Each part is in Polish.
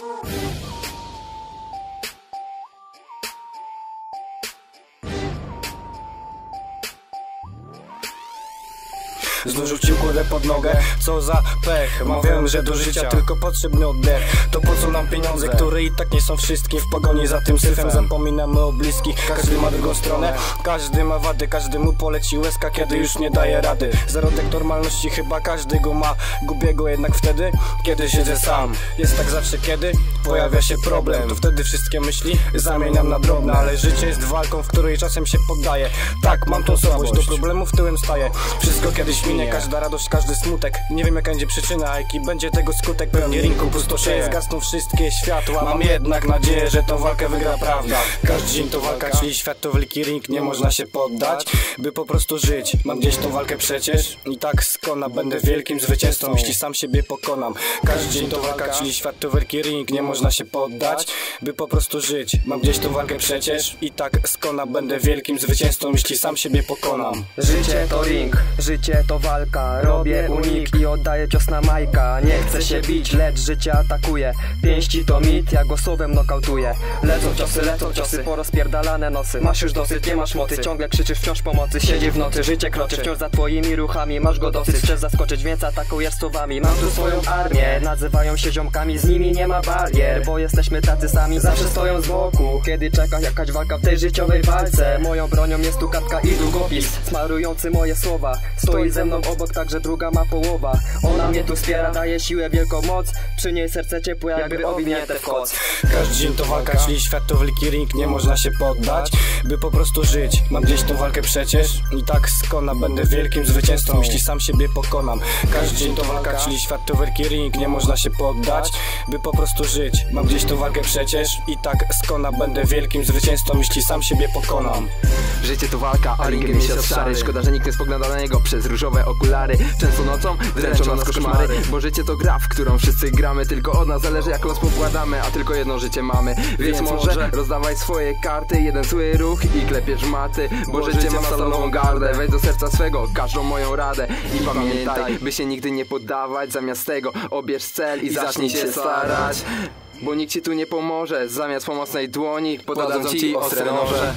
Woo! Znów rzucił kłodę pod nogę, co za pech? Mawiałem, że do życia tylko potrzebny oddech. To po co nam pieniądze, które i tak nie są wszystkim W pogoni za tym syfem? Zapominamy o bliskich Każdy ma drugą stronę, każdy ma wady Każdy mu poleci łezka, kiedy już nie daje rady. Zarodek normalności chyba każdy go ma. Gubię go jednak wtedy, kiedy siedzę sam. Jest tak zawsze, kiedy pojawia się problem. To wtedy wszystkie myśli zamieniam na drobne. Ale życie jest walką, w której czasem się poddaję Tak, mam tą słabość, do problemów tyłem staję. Wszystko kiedyś minie, każda radość, każdy smutek. Nie wiem jaka będzie przyczyna, a jaki będzie tego skutek. Pewnie rynku pustoszeje, zgasną wszystkie światła. Mam jednak nadzieję, że tą walkę wygra prawda. Każdy dzień to walka, czyli świat to wielki ring Nie można się poddać, by po prostu żyć. Mam gdzieś tą walkę przecież I tak skona, będę wielkim zwycięzcą Jeśli sam siebie pokonam. Każdy dzień to walka, czyli świat to wielki ring Nie można się poddać, by po prostu żyć. Mam gdzieś tą walkę przecież I tak skona, będę wielkim zwycięzcą Jeśli sam siebie pokonam. Życie to ring, życie to walka. Robię unik i oddaję cios na majka. Nie chcę się bić, lecz życie atakuje. Pięści to mit, ja go słowem nokautuję. Lecą ciosy, lecą ciosy, porozpierdalane nosy. Masz już dosyć, nie masz mocy, ciągle krzyczysz wciąż pomocy. Siedzi w nocy, życie kroczy, wciąż za twoimi ruchami Masz go dosyć, chcesz zaskoczyć, więc atakujesz słowami Mam tu swoją armię, nazywają się ziomkami Z nimi nie ma barier, bo jesteśmy tacy sami Zawsze stoją z boku, kiedy czeka jakaś walka w tej życiowej walce Moją bronią jest tu kartka i długopis. Smarujący moje słowa Stoi ze mną obok, także druga ma połowa. Ona mnie tu wspiera, daje siłę, wielką moc. Przy niej serce ciepłe, jakby owinięte w koc. Każdy dzień to walka, czyli świat to wielki ring Nie można się poddać, by po prostu żyć. Mam gdzieś tą walkę przecież I tak skona, będę wielkim zwycięzcą Jeśli sam siebie pokonam. Każdy dzień to walka, czyli świat to wielki ring Nie można się poddać, by po prostu żyć. Mam gdzieś tą walkę przecież I tak skona, będę wielkim zwycięzcą Jeśli sam siebie pokonam. Życie to walka, a ringiem jest szary. Szkoda, że nikt nie spogląda na niego przez różowe okulary. Często nocą dręczą nas koszmary. Bo życie to gra, w którą wszyscy gramy. Tylko od nas zależy jak los pokładamy A tylko jedno życie mamy. Więc może rozdawaj swoje karty Jeden zły ruch i klepiesz maty. Bo życie ma salonową gardę. Wejdź do serca swego, każdą moją radę. I pamiętaj, by się nigdy nie poddawać Zamiast tego. Obierz cel i zacznij się starać. bo nikt ci tu nie pomoże. Zamiast pomocnej dłoni podadzą ci ostre noże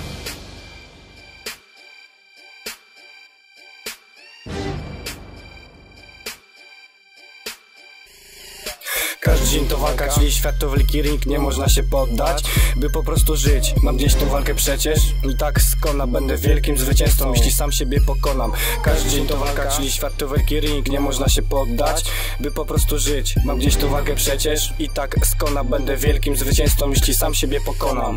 dzień to walka, czyli świat to wielki ring Nie można się poddać, by po prostu żyć. Mam gdzieś tą walkę przecież I tak skona, będę wielkim zwycięzcą Jeśli sam siebie pokonam. Każdy dzień to walka, czyli świat to wielki ring Nie można się poddać, by po prostu żyć. Mam gdzieś tą walkę przecież I tak skona, będę wielkim zwycięzcą Jeśli sam siebie pokonam